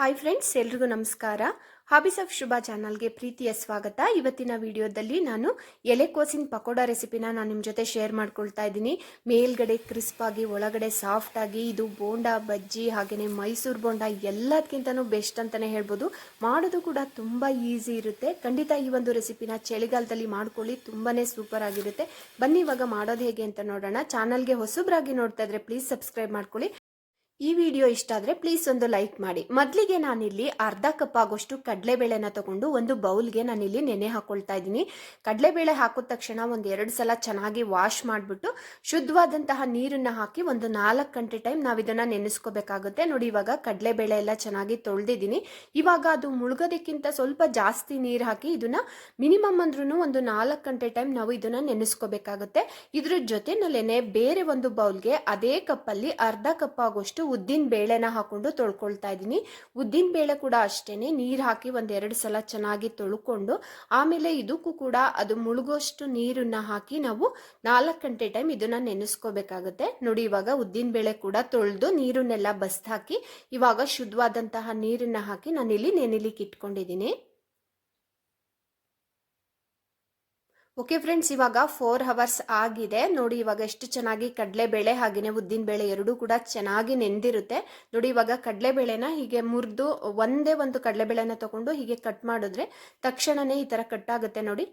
Hi friends ಎಲ್ರಿಗೂ ನಮಸ್ಕಾರ. Hobbies of ಶುಭ ಚಾನಲ್ಗೆ ಪ್ರೀತಿಯ ಸ್ವಾಗತ. ಇವತ್ತಿನ ವಿಡಿಯೋದಲ್ಲಿ ನಾನು ಎಲೆಕೋಸಿನ ಪಕೋಡ ರೆಸಿಪಿನ ನಾನು ನಿಮ್ಮ ಜೊತೆ ಶೇರ್ ಮಾಡ್ಕೊಳ್ತಾ ಇದ್ದೀನಿ. ಮೇಲ್ಗಡೆ ಕ್ರಿಸ್ಪ್ ಆಗಿ, ಒಳಗಡೆ ಸಾಫ್ಟ್ ಆಗಿ, ಇದು ಬೋಂಡ, ಬಜ್ಜಿ ಹಾಗೆಯೇ ಮೈಸೂರು ಬೋಂಡ ಎಲ್ಲದಕ್ಕಿಂತನೂ ಬೆಸ್ಟ್ ಅಂತಲೇ ಹೇಳ್ಬೋದು. ಮಾಡೋದು ಕೂಡ ತುಂಬ ಈಸಿ ಇರುತ್ತೆ. ಖಂಡಿತ ಈ ಒಂದು ರೆಸಿಪಿನ ಚಳಿಗಾಲದಲ್ಲಿ ಮಾಡ್ಕೊಳ್ಳಿ ತುಂಬಾ ಸೂಪರ್ ಆಗಿರುತ್ತೆ. ಬನ್ನಿ ಇವಾಗ ಮಾಡೋದು ಹೇಗೆ ಅಂತ ನೋಡೋಣ. ಚಾನಲ್ಗೆ ಹೊಸಬ್ರಾಗಿ ನೋಡ್ತಾ ಇದ್ರೆ ಪ್ಲೀಸ್ ಸಬ್ಸ್ಕ್ರೈಬ್ ಮಾಡ್ಕೊಳ್ಳಿ. ಈ ವಿಡಿಯೋ ಇಷ್ಟ ಆದರೆ ಪ್ಲೀಸ್ ಒಂದು ಲೈಕ್ ಮಾಡಿ. ಮೊದಲಿಗೆ ನಾನಿಲ್ಲಿ ಅರ್ಧ ಕಪ್ ಆಗೋಷ್ಟು ಕಡಲೆಬೇಳೆನ ತಗೊಂಡು ಒಂದು ಬೌಲ್ಗೆ ನಾನಿಲ್ಲಿ ನೆನೆ ಹಾಕೊಳ್ತಾ ಇದ್ದೀನಿ. ಕಡಲೆಬೇಳೆ ಹಾಕಿದ ತಕ್ಷಣ ಒಂದು ಎರಡು ಸಲ ಚೆನ್ನಾಗಿ ವಾಶ್ ಮಾಡಿಬಿಟ್ಟು ಶುದ್ಧವಾದಂತಹ ನೀರನ್ನು ಹಾಕಿ ಒಂದು ನಾಲ್ಕು ಗಂಟೆ ಟೈಮ್ ನಾವು ಇದನ್ನು ನೆನೆಸ್ಕೋಬೇಕಾಗುತ್ತೆ. ನೋಡಿ ಇವಾಗ ಕಡಲೆಬೇಳೆ ಎಲ್ಲ ಚೆನ್ನಾಗಿ ತೊಳೆದಿದ್ದೀನಿ. ಇವಾಗ ಅದು ಮುಳುಗೋದಕ್ಕಿಂತ ಸ್ವಲ್ಪ ಜಾಸ್ತಿ ನೀರು ಹಾಕಿ ಇದನ್ನ ಮಿನಿಮಮ್ ಅಂದ್ರೂ ಒಂದು ನಾಲ್ಕು ಗಂಟೆ ಟೈಮ್ ನಾವು ಇದನ್ನ ನೆನೆಸ್ಕೋಬೇಕಾಗುತ್ತೆ. ಇದ್ರ ಜೊತೆನಲ್ಲೇನೆ ಬೇರೆ ಒಂದು ಬೌಲ್ಗೆ ಅದೇ ಕಪ್ಪಲ್ಲಿ ಅರ್ಧ ಕಪ್ ಆಗೋಷ್ಟು ಉದ್ದಿನ ಬೇಳೆನ ಹಾಕೊಂಡು ತೊಳ್ಕೊಳ್ತಾ ಇದ್ದೀನಿ. ಉದ್ದಿನ ಬೇಳೆ ಕೂಡ ಅಷ್ಟೇ ನೀರು ಹಾಕಿ ಒಂದೆರಡು ಸಲ ಚೆನ್ನಾಗಿ ತೊಳ್ಕೊಂಡು, ಆಮೇಲೆ ಇದಕ್ಕೂ ಕೂಡ ಅದು ಮುಳುಗೋಷ್ಟು ನೀರನ್ನ ಹಾಕಿ ನಾವು ನಾಲ್ಕು ಗಂಟೆ ಟೈಮ್ ಇದನ್ನ ನೆನೆಸ್ಕೋಬೇಕಾಗುತ್ತೆ. ನೋಡಿ, ಇವಾಗ ಉದ್ದಿನ ಬೇಳೆ ಕೂಡ ತೊಳೆದು ನೀರನ್ನೆಲ್ಲ ಬಸ್ತ್ ಹಾಕಿ ಇವಾಗ ಶುದ್ಧವಾದಂತಹ ನೀರನ್ನ ಹಾಕಿ ನಾನಿಲ್ಲಿ ನೆನೆಲಿಕ್ಕೆ ಇಟ್ಕೊಂಡಿದ್ದೀನಿ. ಓಕೆ ಫ್ರೆಂಡ್ಸ್ ಇವಾಗ ಫೋರ್ ಅವರ್ಸ್ ಆಗಿದೆ. ನೋಡಿ, ಇವಾಗ ಎಷ್ಟು ಚೆನ್ನಾಗಿ ಕಡಲೆಬೇಳೆ ಹಾಗೆಯೇ ಉದ್ದಿನ ಬೇಳೆ ಎರಡೂ ಕೂಡ ಚೆನ್ನಾಗಿ ನೆಂದಿರುತ್ತೆ. ನೋಡಿ, ಇವಾಗ ಕಡಲೆಬೇಳೆನ ಹೀಗೆ ಮುರಿದು ಒಂದೇ ಒಂದು ಕಡಲೆಬೇಳೆನ ತಗೊಂಡು ಹೀಗೆ ಕಟ್ ಮಾಡಿದ್ರೆ ತಕ್ಷಣನೇ ಈ ಥರ ಕಟ್ ಆಗುತ್ತೆ ನೋಡಿ.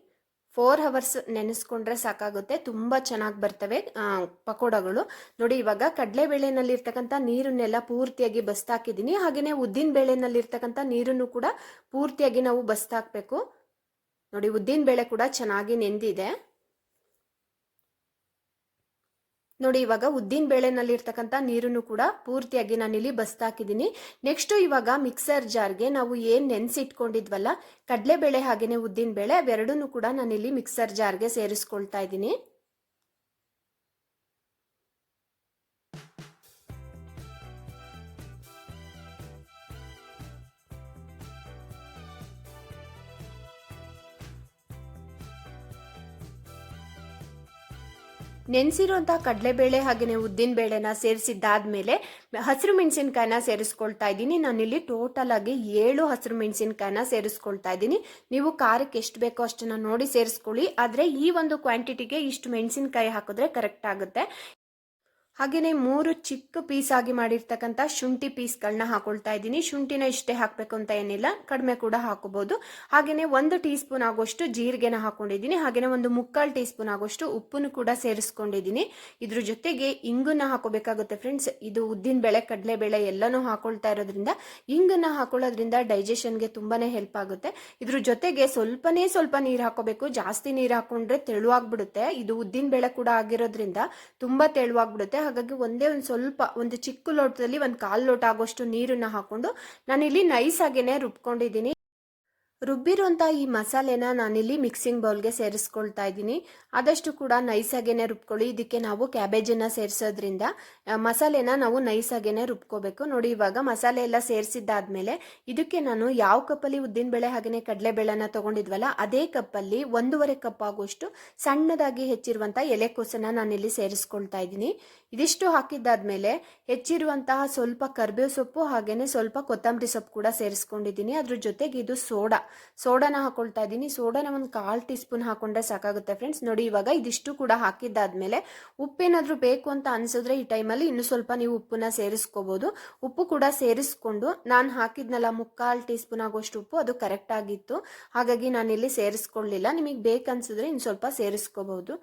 ಫೋರ್ ಅವರ್ಸ್ ನೆನೆಸ್ಕೊಂಡ್ರೆ ಸಾಕಾಗುತ್ತೆ. ತುಂಬ ಚೆನ್ನಾಗಿ ಬರ್ತವೆ ಪಕೋಡಗಳು. ನೋಡಿ, ಇವಾಗ ಕಡಲೆಬೇಳೆನಲ್ಲಿರ್ತಕ್ಕಂಥ ನೀರನ್ನೆಲ್ಲ ಪೂರ್ತಿಯಾಗಿ ಬಸ್ತಾಕಿದ್ದೀನಿ. ಹಾಗೆಯೇ ಉದ್ದಿನ ಬೇಳೆನಲ್ಲಿರ್ತಕ್ಕಂಥ ನೀರನ್ನು ಕೂಡ ಪೂರ್ತಿಯಾಗಿ ನಾವು ಬಸ್ತಾಕಬೇಕು. ನೋಡಿ, ಉದ್ದಿನ ಬೇಳೆ ಕೂಡ ಚೆನ್ನಾಗಿ ನೆಂದಿದೆ. ನೋಡಿ, ಇವಾಗ ಉದ್ದಿನ ಬೇಳೆನಲ್ಲಿರ್ತಕ್ಕಂಥ ನೀರನ್ನು ಕೂಡ ಪೂರ್ತಿಯಾಗಿ ನಾನು ಇಲ್ಲಿ ಬಸ್ತಾಕಿದ್ದೀನಿ ನೆಕ್ಸ್ಟ್ ಇವಾಗ ಮಿಕ್ಸರ್ ಜಾರ್ಗೆ ನಾವು ಏನು ನೆನೆಸಿಟ್ಕೊಂಡಿದ್ವಲ್ಲ, ಕಡಲೆಬೇಳೆ ಹಾಗೆಯೇ ಉದ್ದಿನ ಬೇಳೆ ಅವೆರಡೂ ಕೂಡ ಇಲ್ಲಿ ಮಿಕ್ಸರ್ ಜಾರ್ಗೆ ಸೇರಿಸ್ಕೊಳ್ತಾ ಇದ್ದೀನಿ. ನೆನೆಸಿರುವಂಥ ಕಡಲೆಬೇಳೆ ಹಾಗೆಯೇ ಉದ್ದಿನ ಬೇಳೆನ ಸೇರಿಸಿದ್ದಾದ್ಮೇಲೆ ಹಸಿರು ಮೆಣಸಿನ್ಕಾಯಿನ ಸೇರಿಸ್ಕೊಳ್ತಾ ಇದ್ದೀನಿ. ನಾನಿಲ್ಲಿ ಟೋಟಲ್ ಆಗಿ ಏಳು ಹಸಿರು ಮೆಣಸಿನ್ಕಾಯಿನ ಸೇರಿಸ್ಕೊಳ್ತಾ ಇದ್ದೀನಿ. ನೀವು ಖಾರಕ್ಕೆ ಎಷ್ಟು ಬೇಕೋ ಅಷ್ಟನ್ನು ನೋಡಿ ಸೇರಿಸ್ಕೊಳ್ಳಿ. ಆದರೆ ಈ ಒಂದು ಕ್ವಾಂಟಿಟಿಗೆ ಇಷ್ಟು ಮೆಣಸಿನಕಾಯಿ ಹಾಕಿದ್ರೆ ಕರೆಕ್ಟ್ ಆಗುತ್ತೆ. ಹಾಗೆಯೇ ಮೂರು ಚಿಕ್ಕ ಪೀಸ್ ಆಗಿ ಮಾಡಿರ್ತಕ್ಕಂಥ ಶುಂಠಿ ಪೀಸ್ಗಳನ್ನ ಹಾಕೊಳ್ತಾ ಇದ್ದೀನಿ. ಶುಂಠಿನ ಇಷ್ಟೇ ಹಾಕಬೇಕು ಅಂತ ಏನಿಲ್ಲ. ಕಡಿಮೆ ಕೂಡ ಹಾಕೋಬಹುದು ಹಾಗೆಯೇ ಒಂದು ಟೀ ಸ್ಪೂನ್ ಆಗೋಷ್ಟು ಜೀರಿಗೆನ ಹಾಕೊಂಡಿದ್ದೀನಿ. ಹಾಗೆಯೇ ಒಂದು ಮುಕ್ಕಾಲು ಟೀ ಸ್ಪೂನ್ ಆಗೋಷ್ಟು ಉಪ್ಪನ್ನು ಕೂಡ ಸೇರಿಸ್ಕೊಂಡಿದ್ದೀನಿ. ಇದ್ರ ಜೊತೆಗೆ ಇಂಗನ್ನ ಹಾಕೋಬೇಕಾಗುತ್ತೆ ಫ್ರೆಂಡ್ಸ್ ಇದು ಉದ್ದಿನ ಬೇಳೆ ಕಡಲೆಬೇಳೆ ಎಲ್ಲನೂ ಹಾಕೊಳ್ತಾ ಇರೋದ್ರಿಂದ ಇಂಗನ್ನ ಹಾಕೊಳ್ಳೋದ್ರಿಂದ ಡೈಜೆಷನ್ಗೆ ತುಂಬಾನೇ ಹೆಲ್ಪ್ ಆಗುತ್ತೆ. ಇದ್ರ ಜೊತೆಗೆ ಸ್ವಲ್ಪನೇ ಸ್ವಲ್ಪ ನೀರು ಹಾಕೋಬೇಕು. ಜಾಸ್ತಿ ನೀರು ಹಾಕೊಂಡ್ರೆ ತೆಳುವಾಗ್ಬಿಡುತ್ತೆ. ಇದು ಉದ್ದಿನ ಬೇಳೆ ಕೂಡ ಆಗಿರೋದ್ರಿಂದ ತುಂಬಾ ತೆಳುವಾಗ್ಬಿಡುತ್ತೆ. ಹಾಗಾಗಿ ಒಂದೇ ಒಂದು ಸ್ವಲ್ಪ ಒಂದು ಚಿಕ್ಕ ಲೋಟದಲ್ಲಿ ಒಂದು ಕಾಲು ಲೋಟ ಆಗೋಷ್ಟು ನೀರನ್ನ ಹಾಕೊಂಡು ನಾನಿಲ್ಲಿ ನೈಸ್ ಆಗೇನೆ ರುಬ್ಕೊಂಡಿದ್ದೀನಿ. ರುಬ್ಬಿರುವಂಥ ಈ ಮಸಾಲೆನ ನಾನಿಲ್ಲಿ ಮಿಕ್ಸಿಂಗ್ ಬೌಲ್ಗೆ ಸೇರಿಸ್ಕೊಳ್ತಾ ಇದ್ದೀನಿ. ಆದಷ್ಟು ಕೂಡ ನೈಸಾಗೇನೆ ರುಬ್ಕೊಳ್ಳಿ. ಇದಕ್ಕೆ ನಾವು ಕ್ಯಾಬೇಜನ್ನು ಸೇರಿಸೋದ್ರಿಂದ ಮಸಾಲೆನ ನಾವು ನೈಸಾಗೇನೆ ರುಬ್ಕೋಬೇಕು. ನೋಡಿ, ಇವಾಗ ಮಸಾಲೆ ಎಲ್ಲ ಸೇರಿಸಿದ್ದಾದ್ಮೇಲೆ ಇದಕ್ಕೆ ನಾನು ಯಾವ ಕಪ್ಪಲ್ಲಿ ಉದ್ದಿನಬೇಳೆ ಹಾಗೆಯೇ ಕಡಲೆಬೇಳೆನ ತೊಗೊಂಡಿದ್ವಲ್ಲ, ಅದೇ ಕಪ್ಪಲ್ಲಿ ಒಂದೂವರೆ ಕಪ್ ಆಗುವಷ್ಟು ಸಣ್ಣದಾಗಿ ಹೆಚ್ಚಿರುವಂಥ ಎಲೆಕೋಸನ್ನು ನಾನಿಲ್ಲಿ ಸೇರಿಸ್ಕೊಳ್ತಾ ಇದ್ದೀನಿ. ಇದಿಷ್ಟು ಹಾಕಿದ್ದಾದ್ಮೇಲೆ ಹೆಚ್ಚಿರುವಂತಹ ಸ್ವಲ್ಪ ಕರ್ಬೇವು ಸೊಪ್ಪು ಹಾಗೆಯೇ ಸ್ವಲ್ಪ ಕೊತ್ತಂಬರಿ ಸೊಪ್ಪು ಕೂಡ ಸೇರಿಸ್ಕೊಂಡಿದ್ದೀನಿ. ಅದ್ರ ಜೊತೆಗೆ ಇದು ಸೋಡಾ. ಸೋಡಾನ ಹಾಕೊಳ್ತಾ ಇದ್ದೀನಿ. ಸೋಡಾನ ಒಂದು ಕಾಲು ಟೀ ಸ್ಪೂನ್ ಹಾಕೊಂಡ್ರೆ ಸಾಕಾಗುತ್ತೆ ಫ್ರೆಂಡ್ಸ್. ನೋಡಿ, ಇವಾಗ ಇದಿಷ್ಟು ಕೂಡ ಹಾಕಿದ್ದಾದ್ಮೇಲೆ ಉಪ್ಪೇನಾದರೂ ಬೇಕು ಅಂತ ಅನ್ಸಿದ್ರೆ ಈ ಟೈಮಲ್ಲಿ ಇನ್ನು ಸ್ವಲ್ಪ ನೀವು ಉಪ್ಪನ್ನ ಸೇರಿಸ್ಕೋಬಹುದು ಉಪ್ಪು ಕೂಡ ಸೇರಿಸ್ಕೊಂಡು ನಾನು ಹಾಕಿದ್ನಲ್ಲ, ಮುಕ್ಕಾಲು ಟೀ ಸ್ಪೂನ್ ಆಗೋಷ್ಟು ಉಪ್ಪು, ಅದು ಕರೆಕ್ಟ್ ಆಗಿತ್ತು. ಹಾಗಾಗಿ ಇಲ್ಲಿ ಸೇರಿಸ್ಕೊಳ್ಳಿಲ್ಲ. ನಿಮಗೆ ಬೇಕನ್ಸಿದ್ರೆ ಇನ್ನು ಸ್ವಲ್ಪ ಸೇರಿಸ್ಕೋಬಹುದು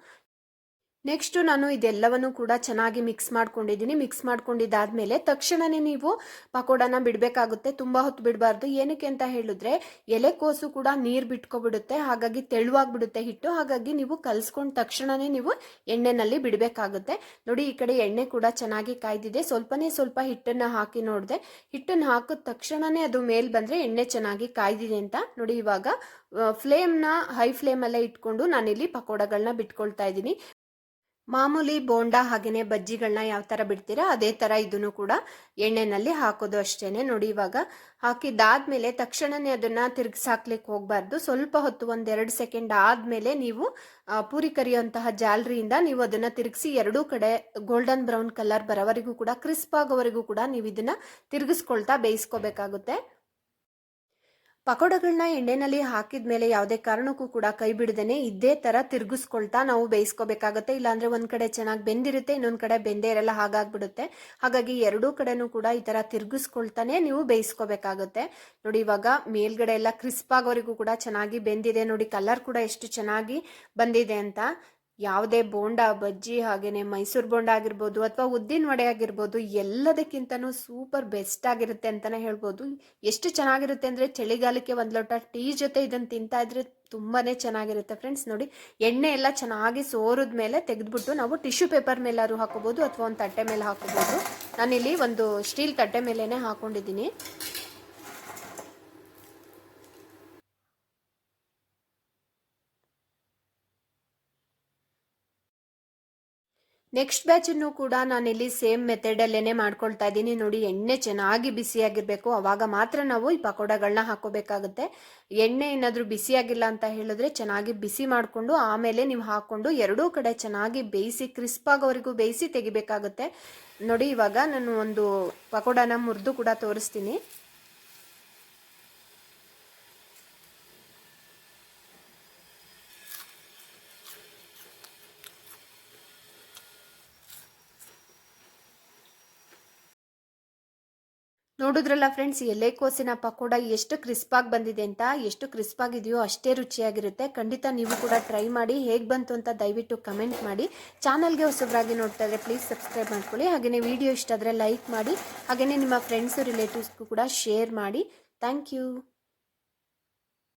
ನೆಕ್ಸ್ಟ್ ನಾನು ಇದೆಲ್ಲವನ್ನು ಕೂಡ ಚೆನ್ನಾಗಿ ಮಿಕ್ಸ್ ಮಾಡ್ಕೊಂಡಿದ್ದೀನಿ. ಮಿಕ್ಸ್ ಮಾಡ್ಕೊಂಡಿದ್ದಾದ್ಮೇಲೆ ತಕ್ಷಣನೇ ನೀವು ಪಕೋಡನ ಬಿಡಬೇಕಾಗುತ್ತೆ. ತುಂಬ ಹೊತ್ತು ಬಿಡಬಾರ್ದು. ಏನಕ್ಕೆ ಅಂತ ಹೇಳಿದ್ರೆ ಎಲೆಕೋಸು ಕೂಡ ನೀರು ಬಿಟ್ಕೊಬಿಡುತ್ತೆ. ಹಾಗಾಗಿ ತೆಳುವಾಗ್ಬಿಡುತ್ತೆ ಹಿಟ್ಟು. ಹಾಗಾಗಿ ನೀವು ಕಲಸ್ಕೊಂಡು ತಕ್ಷಣನೇ ನೀವು ಎಣ್ಣೆನಲ್ಲಿ ಬಿಡಬೇಕಾಗುತ್ತೆ. ನೋಡಿ, ಈ ಕಡೆ ಎಣ್ಣೆ ಕೂಡ ಚೆನ್ನಾಗಿ ಕಾಯ್ದಿದೆ. ಸ್ವಲ್ಪನೇ ಸ್ವಲ್ಪ ಹಿಟ್ಟನ್ನು ಹಾಕಿ ನೋಡಿದೆ. ಹಿಟ್ಟನ್ನು ಹಾಕಿದ ತಕ್ಷಣನೇ ಅದು ಮೇಲೆ ಬಂದರೆ ಎಣ್ಣೆ ಚೆನ್ನಾಗಿ ಕಾಯ್ದಿದೆ ಅಂತ. ನೋಡಿ, ಇವಾಗ ಫ್ಲೇಮ್ನ ಹೈ ಫ್ಲೇಮಲ್ಲೇ ಇಟ್ಕೊಂಡು ನಾನಿಲ್ಲಿ ಪಕೋಡಗಳನ್ನ ಬಿಟ್ಕೊಳ್ತಾ ಇದ್ದೀನಿ. ಮಾಮೂಲಿ ಬೋಂಡ ಹಾಗೆಯೇ ಬಜ್ಜಿಗಳನ್ನ ಯಾವ ಥರ ಬಿಡ್ತೀರಾ, ಅದೇ ಥರ ಇದನ್ನು ಕೂಡ ಎಣ್ಣೆನಲ್ಲಿ ಹಾಕೋದು ಅಷ್ಟೇನೆ. ನೋಡಿ ಇವಾಗ ಹಾಕಿದ್ದಾದ್ಮೇಲೆ ತಕ್ಷಣನೇ ಅದನ್ನ ತಿರುಗಿಸಾಕ್ಲಿಕ್ಕೆ ಹೋಗಬಾರ್ದು. ಸ್ವಲ್ಪ ಹೊತ್ತು ಒಂದೆರಡು ಸೆಕೆಂಡ್ ಆದಮೇಲೆ ನೀವು ಪೂರಿ ಕರಿಯುವಂತಹ ಜಾಲರಿಯಿಂದ ನೀವು ಅದನ್ನ ತಿರುಗಿಸಿ ಎರಡೂ ಕಡೆ ಗೋಲ್ಡನ್ ಬ್ರೌನ್ ಕಲರ್ ಬರೋವರೆಗೂ ಕೂಡ, ಕ್ರಿಸ್ಪ್ ಆಗೋವರೆಗೂ ಕೂಡ ನೀವು ಇದನ್ನ ತಿರುಗಿಸ್ಕೊಳ್ತಾ ಬೇಯಿಸ್ಕೋಬೇಕಾಗುತ್ತೆ. ಪಕೋಡಗಳನ್ನ ಎಣ್ಣೆನಲ್ಲಿ ಹಾಕಿದ ಮೇಲೆ ಯಾವುದೇ ಕಾರಣಕ್ಕೂ ಕೂಡ ಕೈ ಬಿಡದೇನೆ ಇದೇ ತರ ತಿರುಗಿಸ್ಕೊಳ್ತಾ ನಾವು ಬೇಯಿಸ್ಕೋಬೇಕಾಗುತ್ತೆ. ಇಲ್ಲಾಂದ್ರೆ ಒಂದ್ ಕಡೆ ಚೆನ್ನಾಗಿ ಬೆಂದಿರುತ್ತೆ, ಇನ್ನೊಂದ್ ಕಡೆ ಬೆಂದೇ ಇರಲ್ಲ, ಹಾಗಾಗ್ಬಿಡುತ್ತೆ. ಹಾಗಾಗಿ ಎರಡೂ ಕಡೆನೂ ಕೂಡ ಈ ತರ ತಿರುಗಿಸ್ಕೊಳ್ತಾನೆ ನೀವು ಬೇಯಿಸ್ಕೋಬೇಕಾಗುತ್ತೆ. ನೋಡಿ, ಇವಾಗ ಮೇಲ್ಗಡೆ ಎಲ್ಲ ಕ್ರಿಸ್ಪ್ ಆಗೋರಿಗೂ ಕೂಡ ಚೆನ್ನಾಗಿ ಬೆಂದಿದೆ. ನೋಡಿ ಕಲರ್ ಕೂಡ ಎಷ್ಟು ಚೆನ್ನಾಗಿ ಬಂದಿದೆ ಅಂತ. ಯಾವುದೇ ಬೋಂಡ, ಬಜ್ಜಿ ಹಾಗೇನೆ ಮೈಸೂರು ಬೋಂಡ ಆಗಿರ್ಬೋದು ಅಥವಾ ಉದ್ದಿನ ವಡೆ ಆಗಿರ್ಬೋದು, ಎಲ್ಲದಕ್ಕಿಂತನೂ ಸೂಪರ್ ಬೆಸ್ಟ್ ಆಗಿರುತ್ತೆ ಅಂತಾನೆ ಹೇಳ್ಬೋದು. ಎಷ್ಟು ಚೆನ್ನಾಗಿರುತ್ತೆ ಅಂದರೆ ಚಳಿಗಾಲಕ್ಕೆ ಒಂದು ಲೋಟ ಟೀ ಜೊತೆ ಇದನ್ನು ತಿಂತಾ ಇದ್ರೆ ತುಂಬಾ ಚೆನ್ನಾಗಿರುತ್ತೆ ಫ್ರೆಂಡ್ಸ್. ನೋಡಿ, ಎಣ್ಣೆ ಎಲ್ಲ ಚೆನ್ನಾಗಿ ಸೋರಿದ ಮೇಲೆ ತೆಗೆದುಬಿಟ್ಟು ನಾವು ಟಿಶ್ಯೂ ಪೇಪರ್ ಮೇಲಾದ್ರು ಹಾಕೋಬೋದು ಅಥವಾ ಒಂದು ತಟ್ಟೆ ಮೇಲೆ ಹಾಕೋಬೋದು. ನಾನಿಲ್ಲಿ ಒಂದು ಸ್ಟೀಲ್ ತಟ್ಟೆ ಮೇಲೇ ಹಾಕೊಂಡಿದ್ದೀನಿ. ನೆಕ್ಸ್ಟ್ ಬ್ಯಾಚನ್ನು ಕೂಡ ನಾನಿಲ್ಲಿ ಸೇಮ್ ಮೆಥಡಲ್ಲೇ ಮಾಡ್ಕೊಳ್ತಾ ಇದ್ದೀನಿ. ನೋಡಿ, ಎಣ್ಣೆ ಚೆನ್ನಾಗಿ ಬಿಸಿಯಾಗಿರಬೇಕು. ಅವಾಗ ಮಾತ್ರ ನಾವು ಈ ಪಕೋಡಗಳನ್ನ ಹಾಕೋಬೇಕಾಗುತ್ತೆ ಎಣ್ಣೆ ಏನಾದರೂ ಬಿಸಿಯಾಗಿಲ್ಲ ಅಂತ ಹೇಳಿದ್ರೆ ಚೆನ್ನಾಗಿ ಬಿಸಿ ಮಾಡಿಕೊಂಡು ಆಮೇಲೆ ನೀವು ಹಾಕ್ಕೊಂಡು ಎರಡೂ ಕಡೆ ಚೆನ್ನಾಗಿ ಬೇಯಿಸಿ ಕ್ರಿಸ್ಪ್ ಆಗೋವರೆಗೂ ಬೇಯಿಸಿ ತೆಗಿಬೇಕಾಗುತ್ತೆ. ನೋಡಿ, ಇವಾಗ ನಾನು ಒಂದು ಪಕೋಡನ ಮುರಿದು ಕೂಡ ತೋರಿಸ್ತೀನಿ. ನೋಡಿದ್ರಲ್ಲ ಫ್ರೆಂಡ್ಸ್ ಎಲೆಕೋಸಿನ ಪಕೋಡ ಎಷ್ಟು ಕ್ರಿಸ್ಪಾಗಿ ಬಂದಿದೆ ಅಂತ, ಎಷ್ಟು ಕ್ರಿಸ್ಪಾಗಿದೆಯೋ ಅಷ್ಟೇ ರುಚಿಯಾಗಿರುತ್ತೆ. ಖಂಡಿತ ನೀವು ಕೂಡ ಟ್ರೈ ಮಾಡಿ, ಹೇಗೆ ಬಂತು ಅಂತ ದಯವಿಟ್ಟು ಕಮೆಂಟ್ ಮಾಡಿ. ಚಾನಲ್ಗೆ ಹೊಸಬರಾಗಿ ನೋಡ್ತಾ ಇದ್ರೆ ಪ್ಲೀಸ್ ಸಬ್ಸ್ಕ್ರೈಬ್ ಮಾಡ್ಕೊಳ್ಳಿ. ಹಾಗೆಯೇ ವಿಡಿಯೋ ಇಷ್ಟ ಆದರೆ ಲೈಕ್ ಮಾಡಿ ಹಾಗೆಯೇ ನಿಮ್ಮ ಫ್ರೆಂಡ್ಸು ರಿಲೇಟಿವ್ಸ್ಗೂ ಕೂಡ ಶೇರ್ ಮಾಡಿ. Thank you